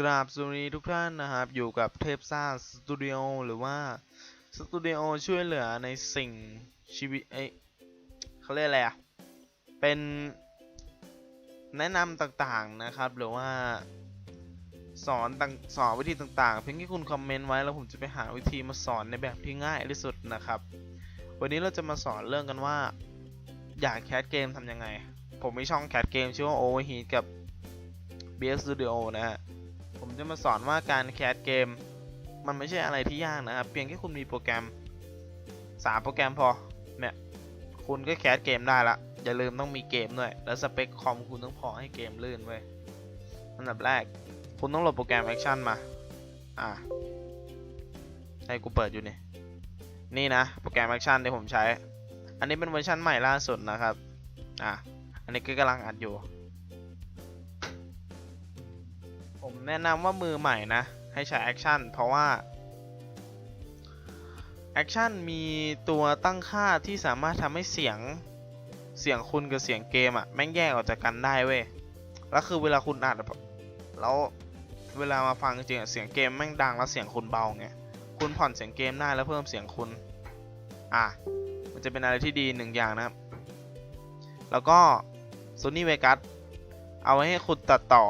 กราบสวัสดีทุกท่านนะครับ อยู่กับเทพซ่าสตูดิโอหรือว่าสตูดิโอช่วยเหลือในสิ่งชีวิตเอ้เขาเรียกอะไรอะเป็นแนะนำต่างๆนะครับ หรือว่าสอนต่างสอนวิธีต่างๆ เพียงแค่คุณคอมเมนต์ไว้แล้วผมจะไปหาวิธีมาสอนในแบบที่ง่ายที่สุดนะครับ วันนี้เราจะมาสอนเรื่องกันว่า อยากแคสเกมทำยังไง ผมมีช่องแคสเกมชื่อว่า Overheat กับ BS Studio นะฮะ จะมาสอนว่าการแคสเกม มันไม่ใช่อะไรที่ยากนะครับ เพียงแค่คุณมีโปรแกรม 3 โปรแกรมพอ เนี่ย คุณก็แคสเกมได้ละ อย่าลืมต้องมีเกมด้วย แล้วสเปคคอมคุณต้องพอให้เกมลื่นเว้ยอันดับแรก คุณต้องโหลดโปรแกรมแอคชั่นมา อ่าให้กูเปิดอยู่นี่ นี่นะ โปรแกรมแอคชั่นที่ผมใช้ อันนี้เป็นเวอร์ชันใหม่ล่าสุดนะครับ อะอันนี้ก็กำลังอัดอยู่ ผมแนะนำว่ามือใหม่นะ ให้ใช้แอคชั่นเพราะว่าแอคชั่นมีตัวตั้งค่าที่สามารถทำให้เสียงเสียงคุณกับเสียงเกมอะแม่งแยกออกจากกันได้เว้ยแล้วคือเวลาคุณอัดแล้วเวลามาฟังจริงเสียงเกมแม่งดังแล้วเสียงคุณเบาไงคุณผ่อนเสียงเกมได้แล้วเพิ่มเสียงคุณ อะ มันจะเป็นอะไรที่ดีหนึ่งอย่างนะครับ แล้วก็ Sony Vegas เอาไว้ให้คุณตัดต่อ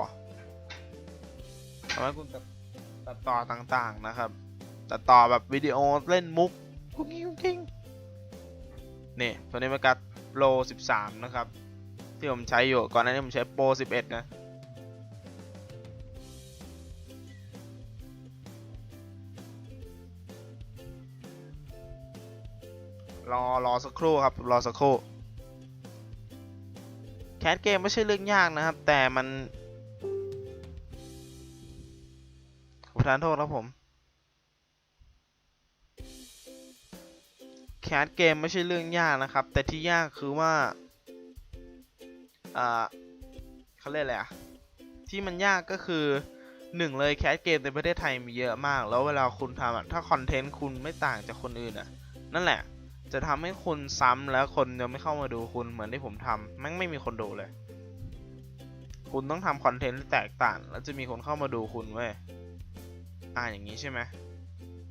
เอาไว้คุณตัดต่อต่างๆนะครับ ตัดต่อแบบวิดีโอเล่นมุกกุ๊กกิ๊งกุ๊กกิ๊งนี่ Sony Vegas Pro 13 นะครับ ที่ผมใช้อยู่ ก่อนหน้านี้ผมใช้ Pro 11 นะรอรอสักครู่ครับ รอสักครู่ แคสเกมไม่ใช่เรื่องยากนะครับ แต่มัน ประทานโทษครับผม แคสเกมไม่ใช่เรื่องยากนะครับ แต่ที่ยากคือว่า อ่าเขาเรียกอะไรอะที่มันยากก็คือหนึ่งเลยแคสเกมในประเทศไทยมีเยอะมาก แล้วเวลาคุณทำถ้าคอนเทนต์คุณไม่ต่างจากคนอื่นอะนั่นแหละ จะทำให้คุณซ้ำแล้วคนจะไม่เข้ามาดูคุณเหมือนที่ผมทำแม่งไม่มีคนดูเลย คุณต้องทำคอนเทนต์ที่แตกต่าง แล้วจะมีคนเข้ามาดูคุณเว้ย อ่าอย่างนี้ใช่ไหม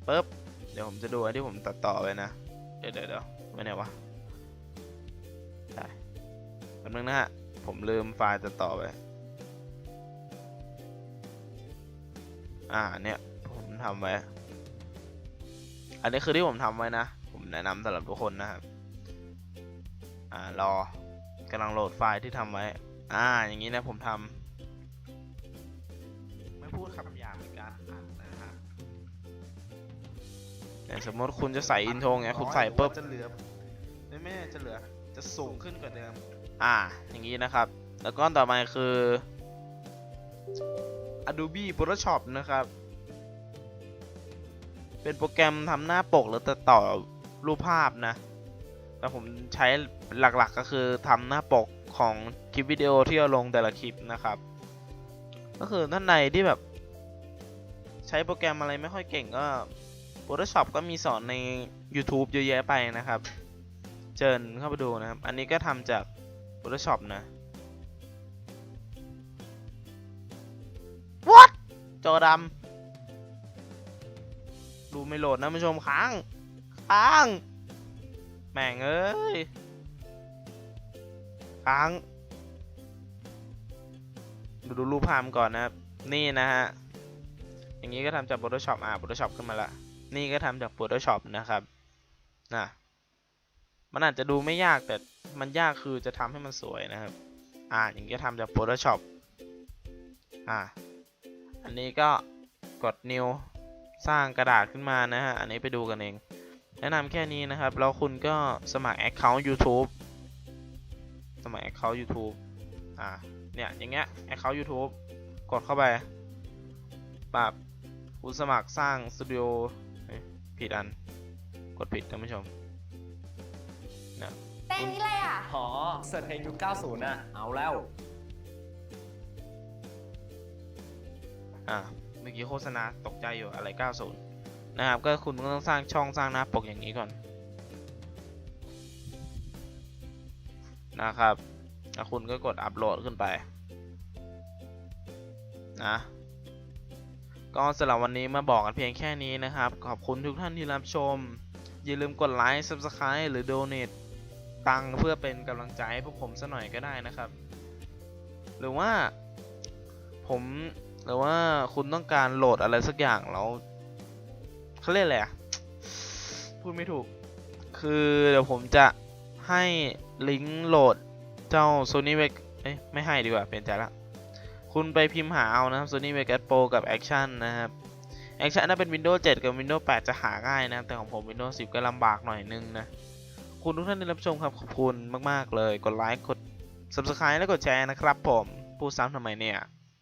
ปึ๊บเดี๋ยวผมจะดูไอที่ผมตัดต่อไปนะ เดี๋ยวเดี๋ยวเดี๋ยวไม่ไหนวะได้แป๊บนึงนะฮะ ผมลืมไฟล์ตัดต่อไป อ่าเนี่ยผมทำไว้ อันนี้คือที่ผมทำไว้นะ ผมแนะนำสำหรับทุกคนนะครับ อ่ารอกำลังโหลดไฟล์ที่ทำไว้ อ่าอย่างนี้นะผมทำไม่พูดคำหยาบ อย่างสมมติคุณจะใส่อินโทรไงคุณใส่ปุ๊บจะเหลือไม่ไม่จะเหลือจะสูงขึ้นกว่าเดิม อ่า อย่างนี้นะครับ แล้วก็ต่อมาคือ Adobe Photoshop นะครับ เป็นโปรแกรมทำหน้าปกหรือตัดต่อรูปภาพนะ แต่ผมใช้หลักๆก็คือทำหน้าปกของคลิปวิดีโอที่เอาลงแต่ละคลิปนะครับ ก็คือท่านใดที่แบบ ใช้โปรแกรมอะไรไม่ค่อยเก่งก็ Photoshop ก็มีสอนใน YouTube เยอะแยะไปนะครับเชิญเข้าไปดูนะครับ อันนี้ก็ทำจาก Photoshop นะ What จอดำดูไม่โหลดนะผู้ชมค้าง ค้าง แม่งเอ้ย ค้าง ดูดูรูปภาพก่อนนะครับ นี่นะฮะ อย่างนี้ก็ทำจาก Photoshop อ่า Photoshop ขึ้นมาละ นี่ก็ทำจาก Photoshop นะครับนะมันอาจจะดูไม่ยากแต่มันยากคือจะทำให้มันสวยนะครับ อ่าอย่างนี้ก็ทำจาก Photoshop อ่า อันนี้ก็กด new สร้างกระดาษขึ้นมานะฮะ อันนี้ไปดูกันเอง แนะนำแค่นี้นะครับ แล้วคุณก็สมัคร Account YouTube สมัคร Account YouTube อ่า เนี่ยอย่างเงี้ย Account YouTube กดเข้าไปปั๊บคุณสมัครสร้างสตูดิโอ ผิดอัน กดผิดท่านผู้ชมเพลงนี้อะไรอะอ๋อเสิร์ชเพลงยุค90น่ะ เอาแล้ว อ่าเมื่อกี้โฆษณาตกใจอยู่อะไร 90 นะครับ ก็คุณก็ต้องสร้างช่องสร้างหน้าปกอย่างนี้ก่อน นะครับแล้วคุณก็กดอัปโหลดขึ้นไป นะ ก็สำหรับวันนี้มาบอกกันเพียงแค่นี้นะครับ ขอบคุณทุกท่านที่รับชม อย่าลืมกดไลค์ Subscribe หรือ Donate ตังเพื่อเป็นกำลังใจให้พวกผมสักหน่อยก็ได้นะครับ หรือว่าผมหรือว่าคุณต้องการโหลดอะไรสักอย่างแล้วเขาเรียกอะไรอะพูดไม่ถูก คือเดี๋ยวผมจะให้ลิงก์โหลดเจ้า Sony Vegas เอ้ยไม่ให้ดีกว่า เปลี่ยนใจละ คุณไปพิมพ์หาเอานะครับ Sony Vegas Pro กับ Action นะครับ Action น่าเป็น Windows 7 กับ Windows 8 จะหาง่ายนะครับ แต่ของผม Windows 10 ก็ลำบากหน่อยนึงนะ คุณทุกท่านที่รับชมครับ ขอบคุณมาก ๆ เลย กดไลค์ กด Subscribe และกดแชร์นะครับผม พูดซ้ำทำไมเนี่ย